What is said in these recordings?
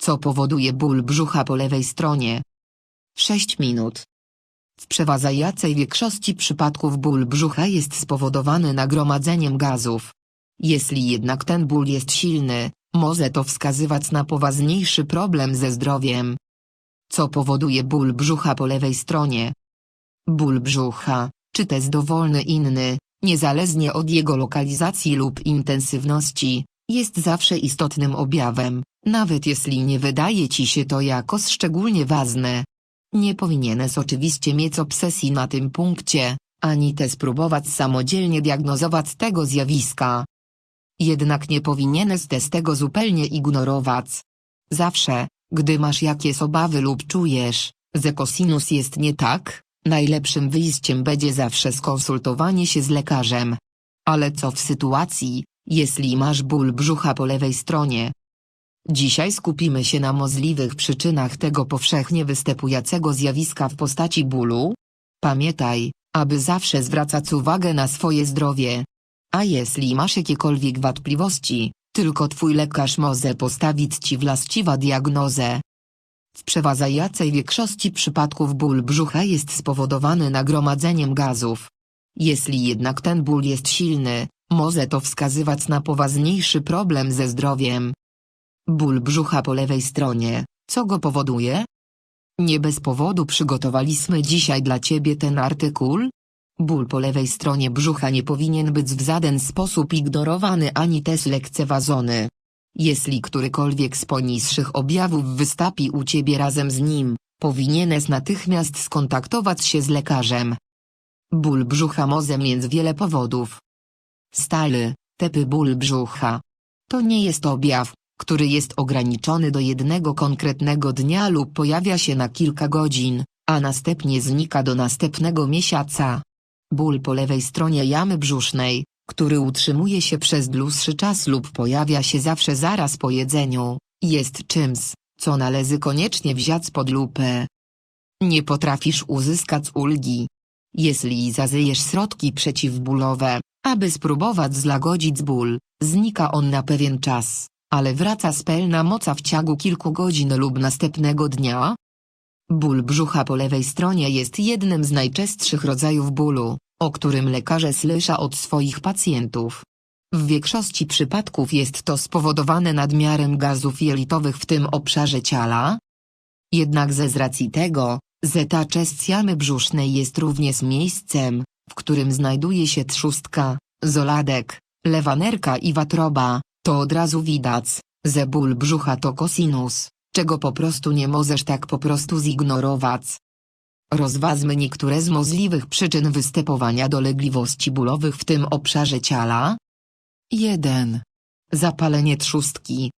Co powoduje ból brzucha po lewej stronie? 6 minut. W przeważającej większości przypadków ból brzucha jest spowodowany nagromadzeniem gazów. Jeśli jednak ten ból jest silny, może to wskazywać na poważniejszy problem ze zdrowiem. Co powoduje ból brzucha po lewej stronie? Ból brzucha, czy też dowolny inny, niezależnie od jego lokalizacji lub intensywności, jest zawsze istotnym objawem, nawet jeśli nie wydaje ci się to jakoś szczególnie ważne. Nie powinieneś oczywiście mieć obsesji na tym punkcie, ani też próbować samodzielnie diagnozować tego zjawiska. Jednak nie powinieneś też tego zupełnie ignorować. Zawsze, gdy masz jakieś obawy lub czujesz, że kosinus jest nie tak, najlepszym wyjściem będzie zawsze skonsultowanie się z lekarzem. Ale co w sytuacji, jeśli masz ból brzucha po lewej stronie? Dzisiaj skupimy się na możliwych przyczynach tego powszechnie występującego zjawiska w postaci bólu. Pamiętaj, aby zawsze zwracać uwagę na swoje zdrowie. A jeśli masz jakiekolwiek wątpliwości, tylko twój lekarz może postawić ci właściwą diagnozę. W przeważającej większości przypadków ból brzucha jest spowodowany nagromadzeniem gazów. Jeśli jednak ten ból jest silny, może to wskazywać na poważniejszy problem ze zdrowiem. Ból brzucha po lewej stronie, co go powoduje? Nie bez powodu przygotowaliśmy dzisiaj dla Ciebie ten artykuł. Ból po lewej stronie brzucha nie powinien być w żaden sposób ignorowany ani też lekceważony. Jeśli którykolwiek z poniższych objawów wystąpi u Ciebie razem z nim, powinieneś natychmiast skontaktować się z lekarzem. Ból brzucha może mieć wiele powodów. Stały, tepy ból brzucha. To nie jest objaw, który jest ograniczony do jednego konkretnego dnia lub pojawia się na kilka godzin, a następnie znika do następnego miesiąca. Ból po lewej stronie jamy brzusznej, który utrzymuje się przez dłuższy czas lub pojawia się zawsze zaraz po jedzeniu, jest czymś, co należy koniecznie wziąć pod lupę. Nie potrafisz uzyskać ulgi. Jeśli zażyjesz środki przeciwbólowe, aby spróbować złagodzić ból, znika on na pewien czas, ale wraca z pełna moca w ciągu kilku godzin lub następnego dnia. Ból brzucha po lewej stronie jest jednym z najczęstszych rodzajów bólu, o którym lekarze słyszą od swoich pacjentów. W większości przypadków jest to spowodowane nadmiarem gazów jelitowych w tym obszarze ciała. Jednak ze z racji tego, że ta część jamy brzusznej jest również miejscem, w którym znajduje się trzustka, zoladek, lewanerka i watroba, to od razu widać, że ból brzucha to kosinus, czego po prostu nie możesz tak po prostu zignorować. Rozważmy niektóre z możliwych przyczyn występowania dolegliwości bólowych w tym obszarze ciała. 1. Zapalenie trzustki.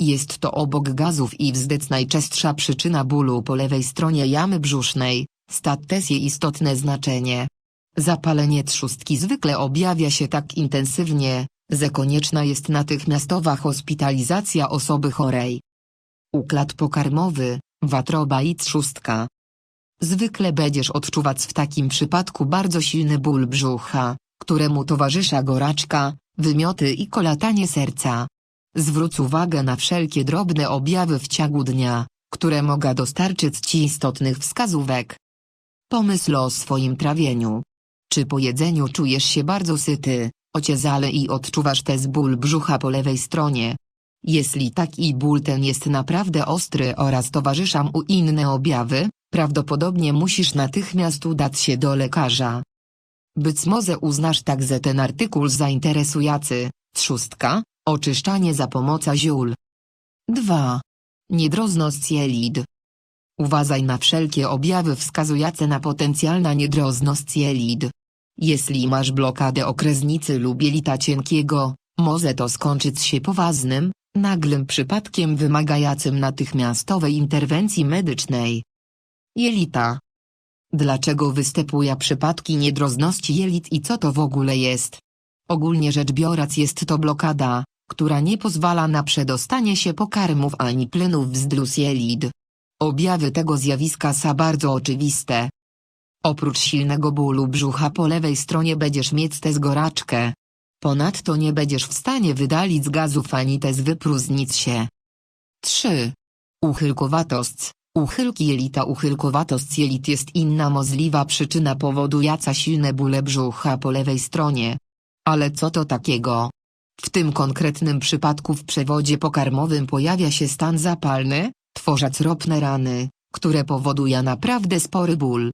Jest to obok gazów i wzdec najczęstsza przyczyna bólu po lewej stronie jamy brzusznej, stat też istotne znaczenie. Zapalenie trzustki zwykle objawia się tak intensywnie, że konieczna jest natychmiastowa hospitalizacja osoby chorej. Układ pokarmowy, watroba i trzustka. Zwykle będziesz odczuwać w takim przypadku bardzo silny ból brzucha, któremu towarzysza goraczka, wymioty i kolatanie serca. Zwróć uwagę na wszelkie drobne objawy w ciągu dnia, które mogą dostarczyć Ci istotnych wskazówek. Pomyśl o swoim trawieniu. Czy po jedzeniu czujesz się bardzo syty, ociezale i odczuwasz też ból brzucha po lewej stronie? Jeśli tak i ból ten jest naprawdę ostry oraz towarzyszą mu inne objawy, prawdopodobnie musisz natychmiast udać się do lekarza. Być może uznasz także ten artykuł za interesujący. Trzustka, oczyszczanie za pomocą ziół. 2. Niedrozność jelit. Uważaj na wszelkie objawy wskazujące na potencjalna niedrozność jelit. Jeśli masz blokadę okresnicy lub jelita cienkiego, może to skończyć się poważnym, nagłym przypadkiem wymagającym natychmiastowej interwencji medycznej. Jelita. Dlaczego występują przypadki niedrozności jelit i co to w ogóle jest? Ogólnie rzecz biorąc jest to blokada, która nie pozwala na przedostanie się pokarmów ani płynów wzdłuż jelit. Objawy tego zjawiska są bardzo oczywiste. Oprócz silnego bólu brzucha po lewej stronie będziesz mieć też goraczkę. Ponadto nie będziesz w stanie wydalić gazów ani też wypróżnić się. 3. Uchylkowatost. Uchylki jelita Uchylkowatost jelit jest inna możliwa przyczyna powodująca silne bóle brzucha po lewej stronie. Ale co to takiego? W tym konkretnym przypadku w przewodzie pokarmowym pojawia się stan zapalny, tworząc ropne rany, które powoduje naprawdę spory ból.